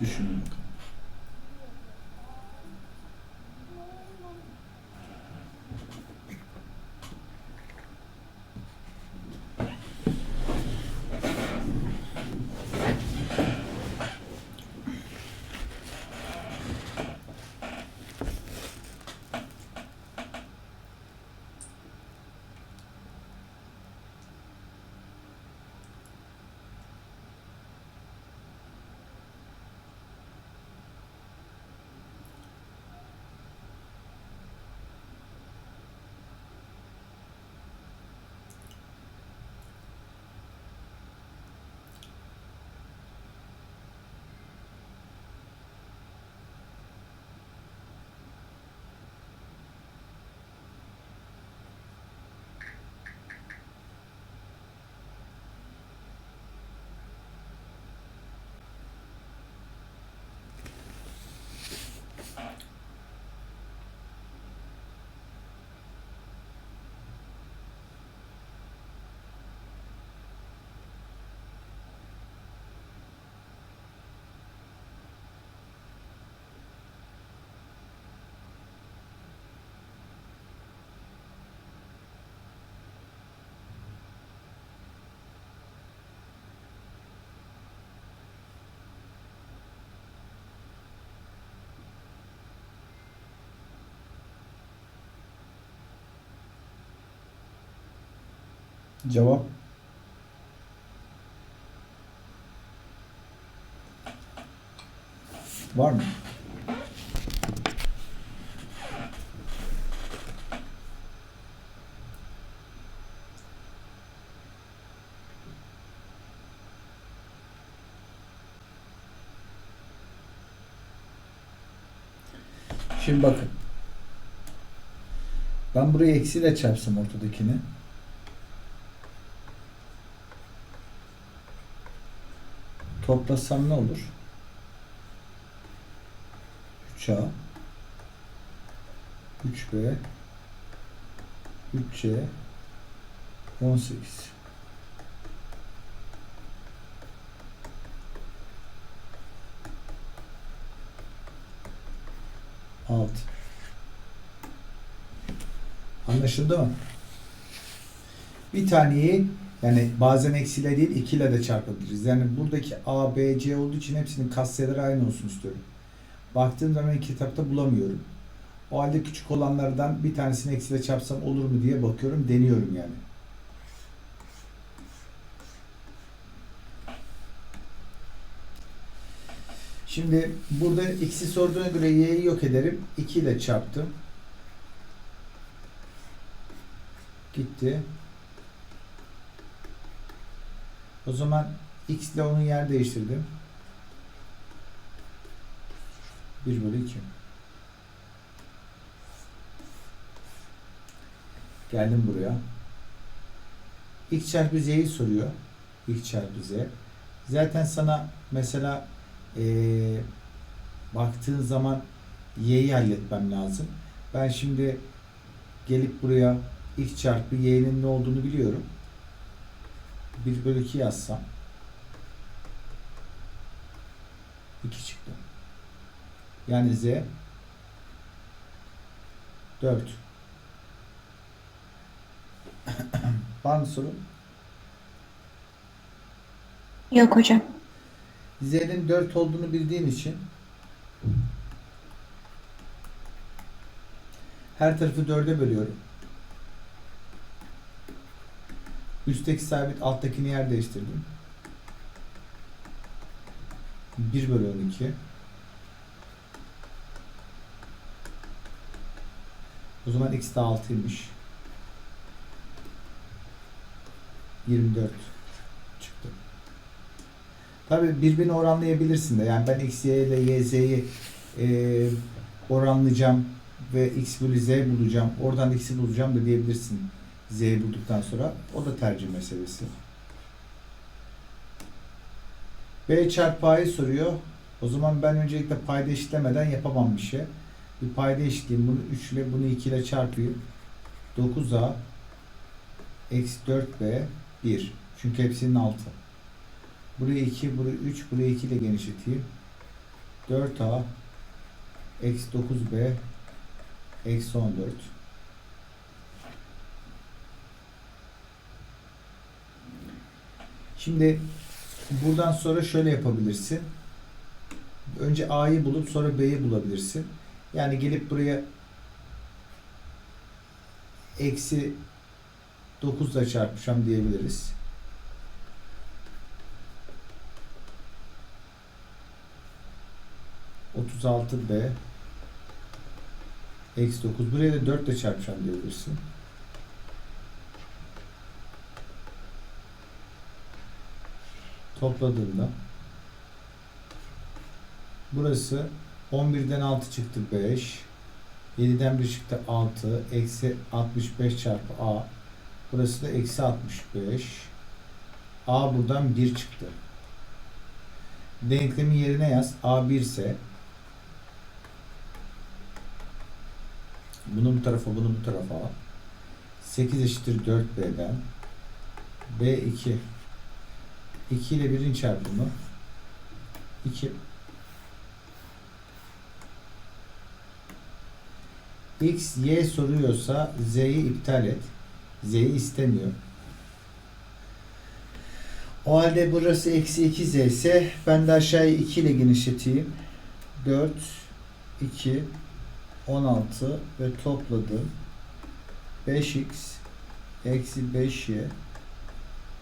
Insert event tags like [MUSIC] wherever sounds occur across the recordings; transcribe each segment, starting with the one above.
Düşünün Cevap? Var mı? Şimdi bakın. Ben burayı eksiyle çarpsam ortadakini. Toplasam ne olur? 3A 3B 3C 18 6 Anlaşıldı mı? Bir taneyi yani bazen eksiyle değil ikiyle de çarpabiliriz. Yani buradaki A, B, C olduğu için hepsinin katsayıları aynı olsun istiyorum. Baktığım zaman kitapta bulamıyorum. O halde küçük olanlardan bir tanesini eksiyle çarpsam olur mu diye bakıyorum, deniyorum yani. Şimdi burada x'i sorduğuna göre y'yi yok ederim. 2 ile çarptım. Gitti. O zaman x ile onun yer değiştirdim. 1 bölü 2. Geldim buraya. x çarpı z'yi soruyor. x çarpı z. Zaten sana mesela eee baktığın zaman y'yi halletmem lazım. Ben şimdi gelip buraya x çarpı y'nin ne olduğunu biliyorum. 1 bölü 2 yazsam 2 çıktı. Yani z 4. [CLEARS THROAT] Var mı sorun? Yok hocam. Z'nin 4 olduğunu bildiğin için her tarafı 4'e bölüyorum. Üstteki sabit alttakini yer değiştirdim. 1 bölü 12. O zaman x de 6'ymış. 24 çıktı. Tabii birbirini oranlayabilirsin de. Yani ben x, y ile y, z'yi e, oranlayacağım ve x bölü z bulacağım. Oradan x'i bulacağım da diyebilirsin. Z'yi bulduktan sonra. O da tercih meselesi. B çarpı A'yı soruyor. O zaman ben öncelikle payda eşitlemeden yapamam bir şey. Bir payda eşitleyeyim. Bunu 3 ile bunu 2 ile çarpayım. 9A eksi 4B 1. Çünkü hepsinin altı. Buraya 2, buraya 3, buraya 2 ile genişleteyim. 4A eksi 9B eksi 14 Şimdi buradan sonra şöyle yapabilirsin. Önce A'yı bulup sonra B'yi bulabilirsin. Yani gelip buraya eksi 9 ile çarpacağım diyebiliriz. Otuz altı B eksi 9. Buraya da 4 ile çarpacağım diyebilirsin. Topladığında burası 11'den 6 çıktı 5 7'den 1 çıktı 6 eksi 65 çarpı A burası da eksi 65 A buradan 1 çıktı. Denklemin yerine yaz. A 1 ise bunu bu tarafa bunu bu tarafa al. 8 eşittir 4B'den B 2 2 ile 1'in çarpımı 2 X, Y soruyorsa Z'yi iptal et. Z'yi istemiyor. O halde burası eksi 2Z ise ben de aşağıya 2 ile genişleteyim. 4, 2, 16 ve topladım. 5x eksi 5y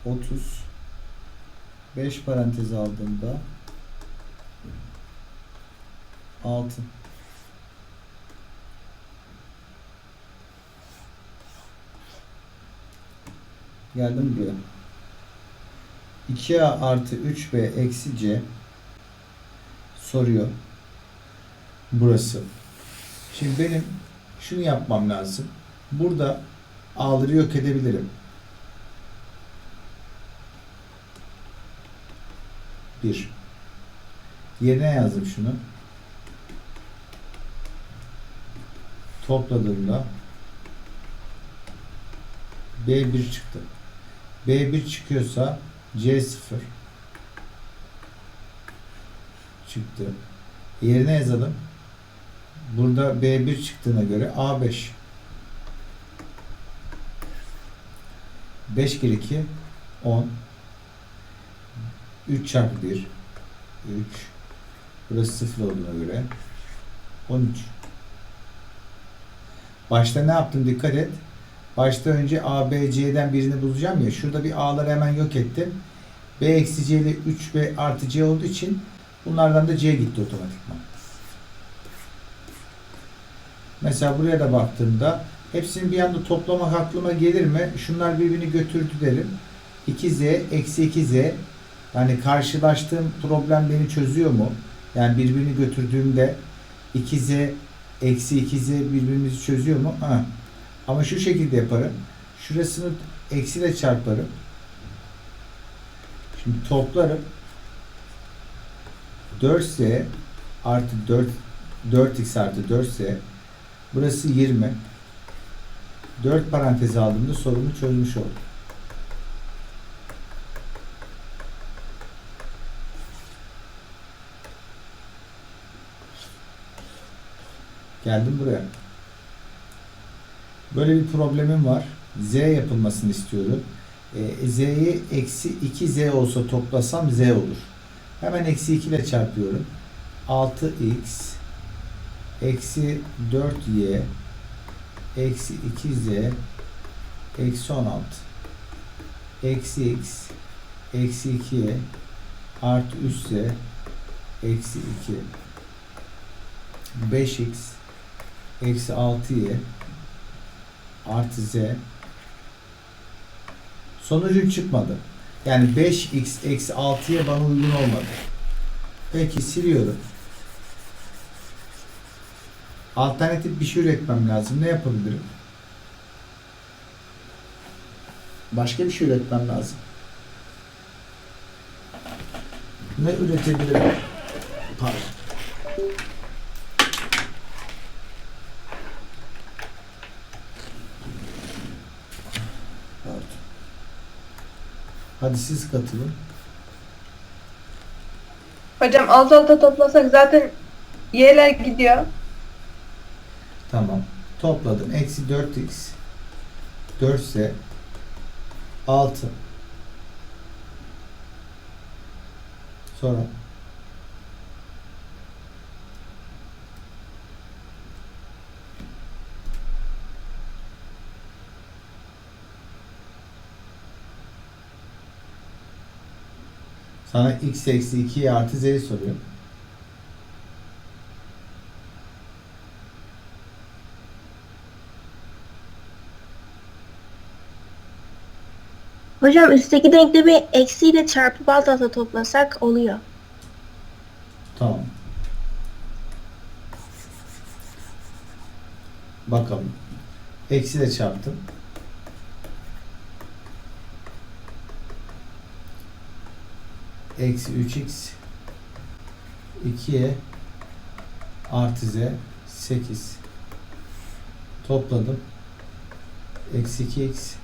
30 5 parantez aldığımda 6 Geldim buraya. 2a artı 3b eksi c soruyor. Burası. Şimdi benim şunu yapmam lazım. Burada a'ları yok edebilirim. 1 Yerine yazdım şunu. Topladığımda B1 çıktı. B1 çıkıyorsa C0 çıktı. Yerine yazalım. Burada B1 çıktığına göre A5 5 kere 2 10 3 çarpı 1 3 Burası 0 olduğuna göre 13 Başta ne yaptım dikkat et. Başta önce A, B, C'den birini bulacağım ya. Şurada bir A'ları hemen yok ettim. B eksi C ile 3B artı C olduğu için bunlardan da C gitti otomatikman. Mesela buraya da baktığımda hepsini bir anda toplamak aklıma gelir mi? Şunlar birbirini götürdü derim. 2Z eksi 2Z yani karşılaştığım problem beni çözüyor mu? Yani birbirini götürdüğümde 2Z eksi 2Z birbirimizi çözüyor mu? Ha. Ama şu şekilde yaparım. Şurasını eksiyle çarparım. Şimdi toplarım. 4z artı 4 4x artı 4z burası 20 4 parantez aldığımda sorumu çözmüş oldum. Geldim buraya. Böyle bir problemim var. Z yapılmasını istiyorum. E, Z'yi eksi 2Z olsa toplasam Z olur. Hemen eksi 2 ile çarpıyorum. 6x eksi 4y eksi 2z eksi 16 eksi x eksi 2y artı 3z eksi 2 5x eksi 6y artı z sonucun çıkmadı. Yani 5x eksi 6'ya bana uygun olmadı. Peki siliyorum. Alternatif bir şey üretmem lazım. Ne yapabilirim? Başka bir şey üretmem lazım. Ne üretebilirim? Pardon. Hadi siz katılın. Hocam alt alta toplasak zaten y'ler gidiyor. Tamam. Topladım. Eksi 4x 4 ise 6 sonra sana x eksi 2 artı z'yi soruyor. Hocam üstteki denklemi eksiyle çarpıp alt alta toplasak oluyor. Tamam. Bakalım. Eksi de çarptım. Eksi 3x 2'ye artı z 8 topladım. Eksi 2x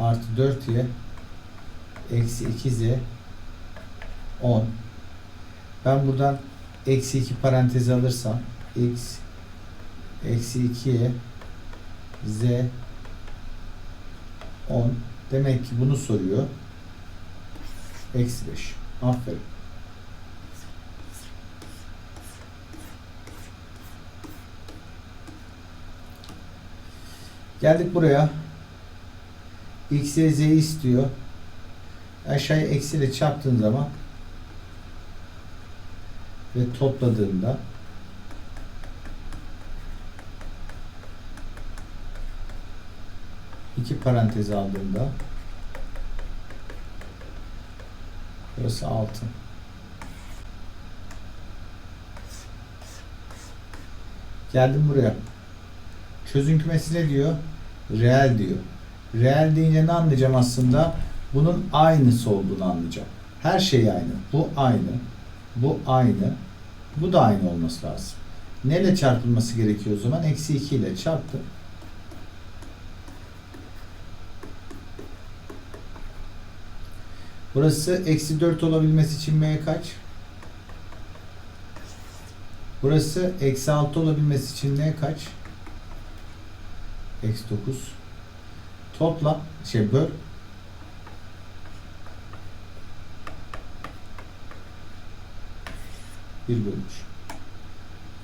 artı 4y eksi 2z 10 ben buradan eksi 2 parantezi alırsam x eksi 2'ye z 10 demek ki bunu soruyor. Eksi 5. Aferin. Geldik buraya. X'e z istiyor. Aşağıya eksiyle çarptığın zaman ve topladığında iki parantez aldığında burası 6 geldim buraya çözüm kümesi ne diyor reel diyor reel deyince ne anlayacağım aslında bunun aynısı olduğunu anlayacağım her şey aynı bu aynı bu aynı. Bu da aynı olması lazım. Neyle çarpılması gerekiyor o zaman? Eksi 2 ile çarptım. Burası eksi 4 olabilmesi için m kaç? Burası eksi 6 olabilmesi için n kaç? Eksi 9. Topla, şey böl. Bir bölmüş.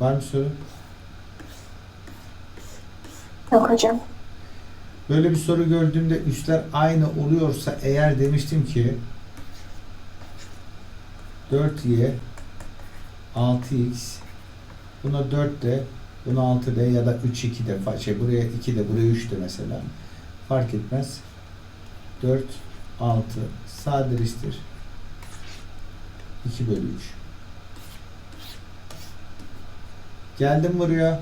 Var mı soru? Yok hocam. Böyle bir soru gördüğümde üstler aynı oluyorsa eğer demiştim ki 4y 6x buna 4 de buna 6 de ya da 3 2 de şey buraya 2 de buraya 3 de mesela. Fark etmez. 4 6 sadeleştir 2 bölü 3 geldim buraya.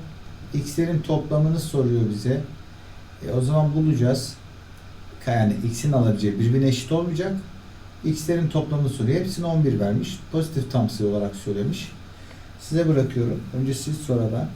X'lerin toplamını soruyor bize. E, o zaman bulacağız. Yani x'in alabileceği birbirine eşit olmayacak. X'lerin toplamını soruyor. Hepsini 11 vermiş. Pozitif tam sayı olarak söylemiş. Size bırakıyorum. Önce siz sonra ben.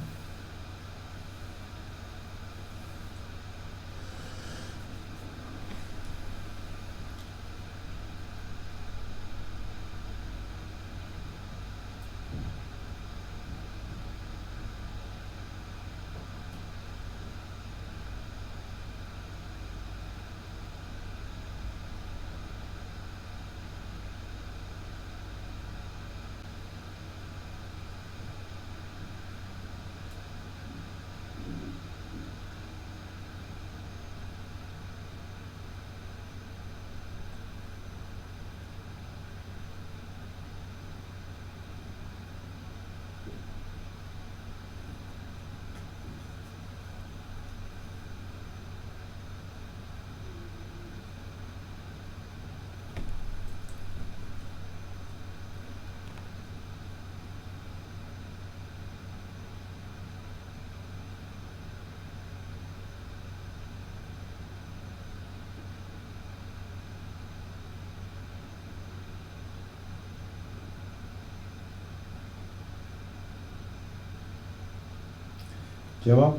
Cevap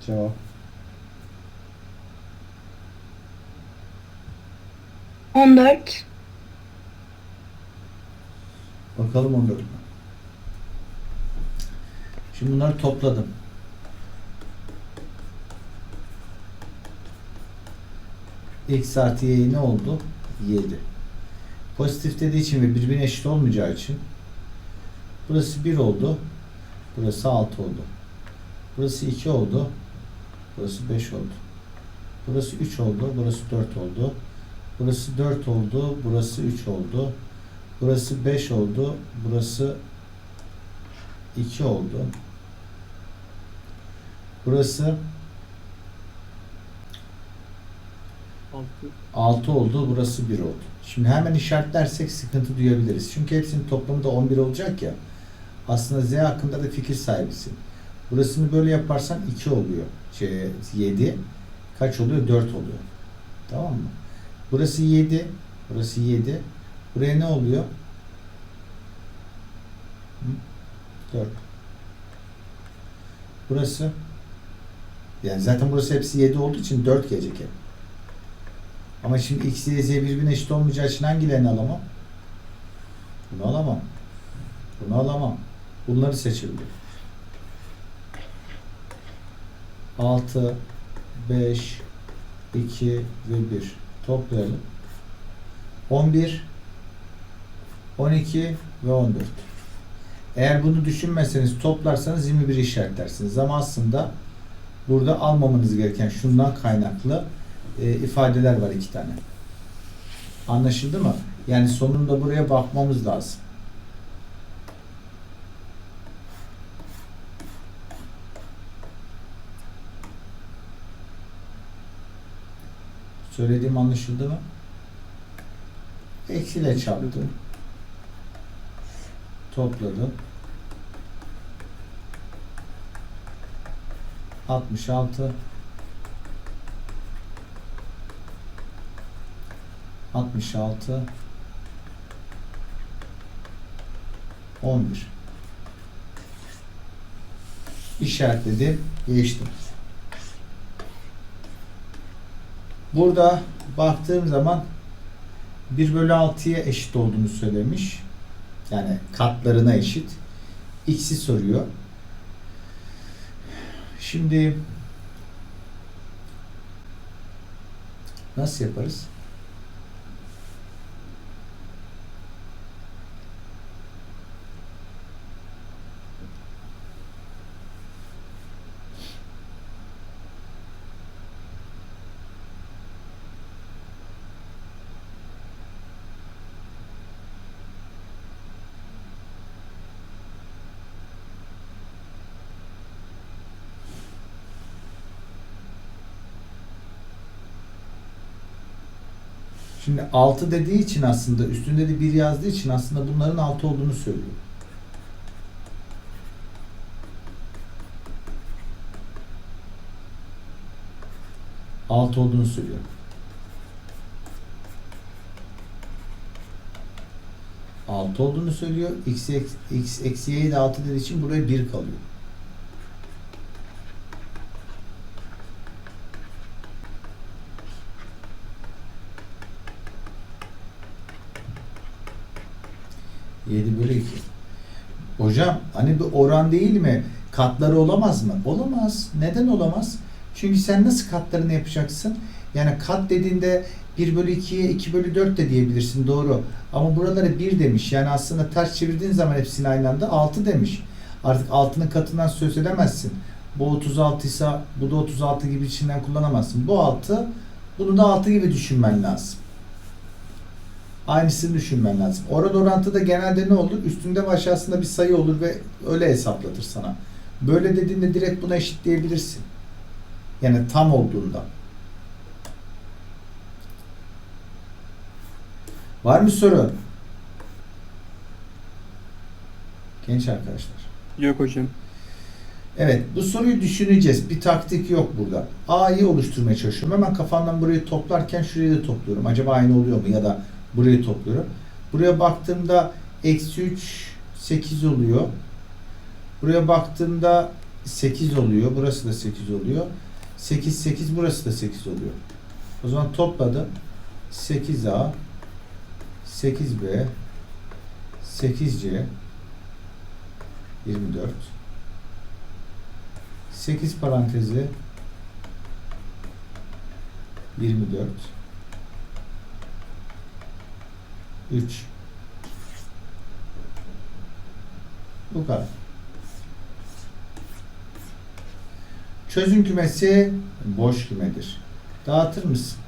Cevap. On dört. Bakalım 14 mü? Şimdi bunları topladım. X artı Y ne oldu? 7. Pozitif dediği için ve birbirine eşit olmayacağı için burası 1 oldu. Burası 6 oldu. Burası 2 oldu. Burası 5 oldu. Burası 3 oldu. Burası 4 oldu. Burası 4 oldu. Burası 3 oldu. Burası 5 oldu. Burası 2 oldu. Burası 6 oldu. Burası 1 oldu. Şimdi hemen işaretlersek sıkıntı duyabiliriz. Çünkü hepsinin toplamı da 11 olacak ya. Aslında Z hakkında da fikir sahibisin. Burasını böyle yaparsan 2 oluyor. Şey, 7. Kaç oluyor? 4 oluyor. Tamam mı? Burası 7. Burası 7. Buraya ne oluyor? 4. Burası yani zaten burası hepsi 7 olduğu için 4 gelecek hep. Ama şimdi x, y, z birbirine eşit olmayacağı için hangilerini alamam? Bunu alamam. Bunu alamam. Bunları seçebilirim. 6, 5, 2 ve 1 toplayalım. 11, 12 ve 14. Eğer bunu düşünmezseniz toplarsanız 21 işaretlersiniz. Ama aslında burada almamanız gereken şundan kaynaklı e, ifadeler var iki tane. Anlaşıldı mı? Yani sonunda buraya bakmamız lazım. Söylediğim anlaşıldı mı? Eksiyle çarptım. Topladım. 66 66 11 işaretledim geçtim. Burada baktığım zaman 1 bölü 6'ya eşit olduğunu söylemiş yani katlarına eşit x'i soruyor şimdi nasıl yaparız? Şimdi 6 dediği için aslında üstünde de 1 yazdığı için aslında bunların 6 olduğunu söylüyor. Altı olduğunu söylüyor. Altı olduğunu söylüyor. X, x, x eksi y'yi de 6 dediği için buraya 1 kalıyor. Yedi bölü 2. Hocam hani bir oran değil mi? Katları olamaz mı? Olamaz. Neden olamaz? Çünkü sen nasıl katlarını yapacaksın? Yani kat dediğinde 1 bölü 2'ye 2 bölü 4 de diyebilirsin doğru. Ama buralara 1 demiş. Yani aslında ters çevirdiğin zaman hepsini aynı anda 6 demiş. Artık 6'nın katından söz edemezsin. Bu 36 ise bu da 36 gibi içinden kullanamazsın. Bu 6 bunu da 6 gibi düşünmen lazım. Aynısını düşünmen lazım. Oran orantıda genelde ne olur? Üstünde ve aşağısında bir sayı olur ve öyle hesaplatır sana. Böyle dediğinde direkt buna eşitleyebilirsin. Yani tam olduğunda. Var mı soru? Genç arkadaşlar. Yok hocam. Evet, bu soruyu düşüneceğiz. Bir taktik yok burada. A'yı oluşturmaya çalışıyorum. Hemen kafamdan burayı toplarken şurayı da topluyorum. Acaba aynı oluyor mu? Ya da burayı topluyorum. Buraya baktığımda eksi 3, 8 oluyor. Buraya baktığımda 8 oluyor. Burası da 8 oluyor. 8 8 burası da 8 oluyor. O zaman topladım. 8A 8B 8C 24 8 parantezi 24 3 Bu kadar. Çözüm kümesi boş kümedir. Dağıtır mısın?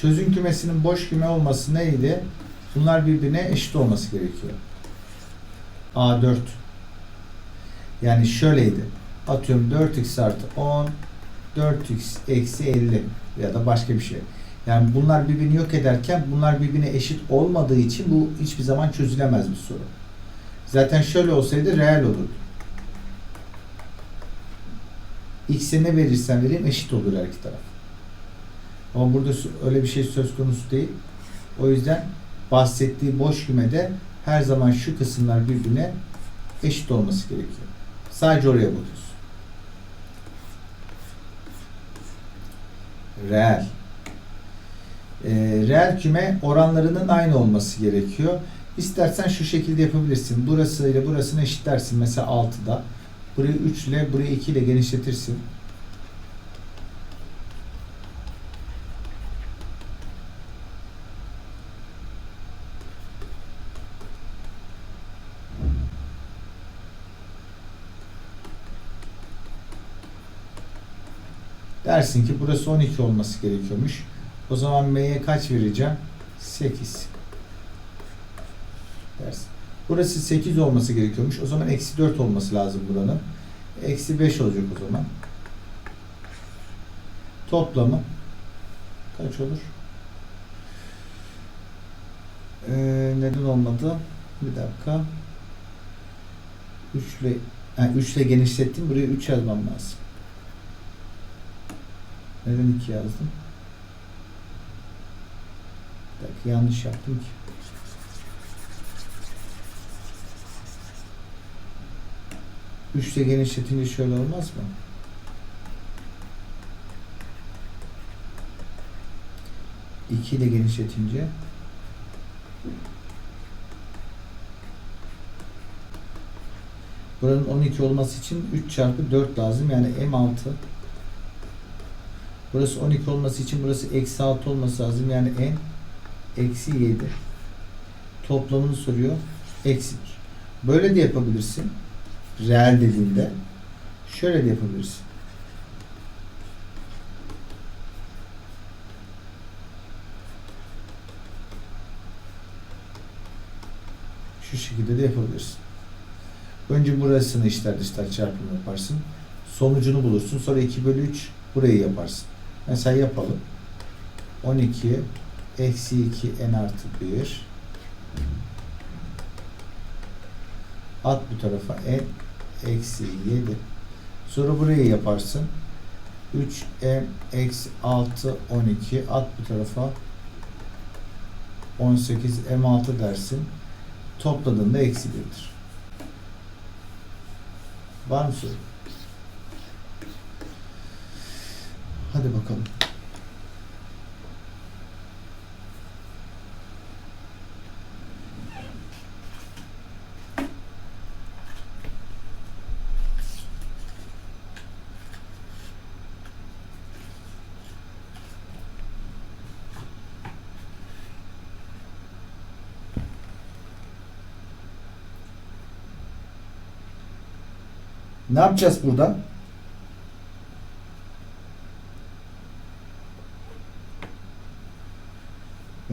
Çözüm kümesinin boş küme olması neydi? Bunlar birbirine eşit olması gerekiyor. A4 yani şöyleydi. Atıyorum 4x artı 10 4x eksi 50 ya da başka bir şey. Yani bunlar birbirini yok ederken bunlar birbirine eşit olmadığı için bu hiçbir zaman çözülemez bir soru. Zaten şöyle olsaydı reel olurdu. X'e ne verirsen vereyim eşit olur her iki taraf. Ama burada öyle bir şey söz konusu değil. O yüzden bahsettiği boş kümede her zaman şu kısımlar birbirine eşit olması gerekiyor. Sadece oraya bakıyorsun. Reel. Ee, reel küme oranlarının aynı olması gerekiyor. İstersen şu şekilde yapabilirsin. Burası ile burasını eşitlersin. Mesela 6'da. Burayı 3 ile burayı 2 ile genişletirsin. Dersin ki burası 12 olması gerekiyormuş. O zaman M'ye kaç vereceğim? 8. Dersin. Burası 8 olması gerekiyormuş. O zaman eksi 4 olması lazım buranın. Eksi 5 olacak o zaman. Toplamı kaç olur? Ee, neden olmadı? Bir dakika. 3 ile yani 3 ile genişlettim. Buraya 3 yazmam lazım. Neden 2 yazdım? Bir dakika yanlış yaptım ki. Üçle genişletince şöyle olmaz mı? İki ile genişletince Buranın 12 olması için 3 çarpı 4 lazım. Yani M6 Burası 12 olması için burası eksi 6 olması lazım. Yani n eksi 7. Toplamını soruyor. Eksi 1. Böyle de yapabilirsin. Reel dediğinde. Şöyle de yapabilirsin. Şu şekilde de yapabilirsin. Önce burasını işler dışlar çarpımı yaparsın. Sonucunu bulursun. Sonra 2 bölü 3 burayı yaparsın. Mesela yapalım. 12 eksi 2 n artı 1 at bu tarafa n eksi 7 sonra burayı yaparsın. 3 m eksi 6 12 at bu tarafa 18 m6 dersin. Topladığında eksi 1'dir var mı soru? Hadi bakalım. Ne yapacağız burada?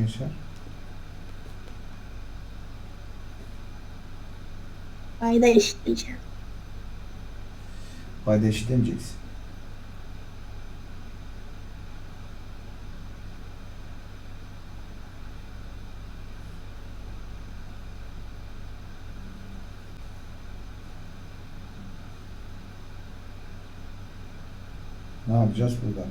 Gençler. Payda eşitleyeceğim. Payda eşitlemeyeceksin. Ne yapacağız burada?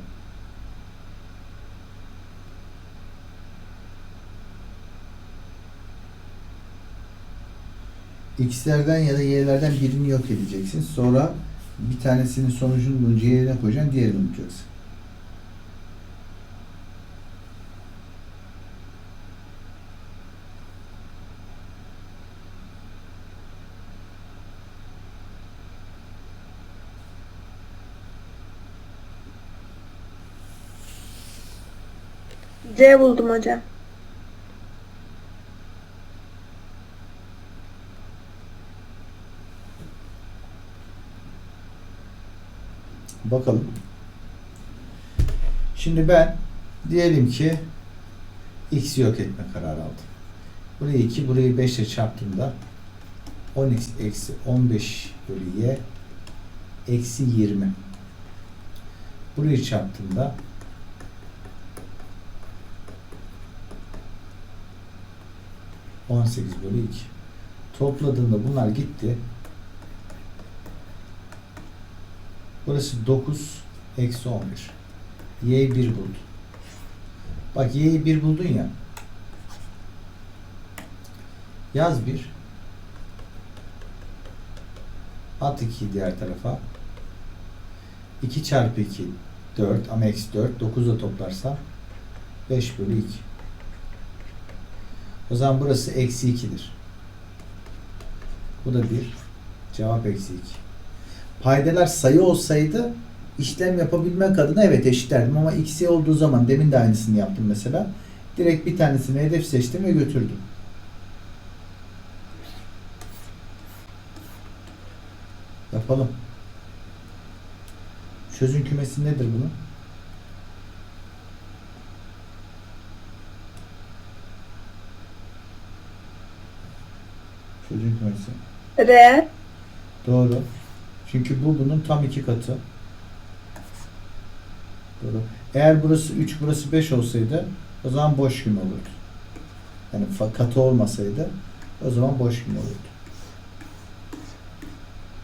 X'lerden ya da Y'lerden birini yok edeceksin. Sonra bir tanesinin sonucunu bulunca yerine koyacaksın. Diğerini unutacaksın. C buldum hocam. Bakalım. Şimdi ben diyelim ki x'i yok etme kararı aldım. Burayı 2, burayı 5 ile çarptığımda 10x eksi 15 bölü y eksi 20. Burayı çarptığımda ...18 bölü 2. Topladığında bunlar gitti. Burası 9 eksi 11. Y'yi 1 buldun. Bak Y'yi 1 buldun ya. Yaz 1. At 2'yi diğer tarafa. 2 çarpı 2 4 ama eksi 4. 9'da toplarsan 5 bölü 2. O zaman burası eksi 2'dir. Bu da 1. Cevap eksi 2. Paydalar sayı olsaydı işlem yapabilmek adına evet eşitlerdim ama x'e olduğu zaman demin de aynısını yaptım mesela. Direkt bir tanesini hedef seçtim ve götürdüm. Yapalım. Çözüm kümesi nedir bunun? Çözüm kümesi. Reel. Doğru. Çünkü bu bunun tam iki katı. Doğru. Eğer burası 3, burası 5 olsaydı o zaman boş küme olurdu. Yani katı olmasaydı o zaman boş küme olurdu.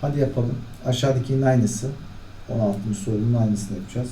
Hadi yapalım. Aşağıdakinin aynısı. 16. sorunun aynısını yapacağız.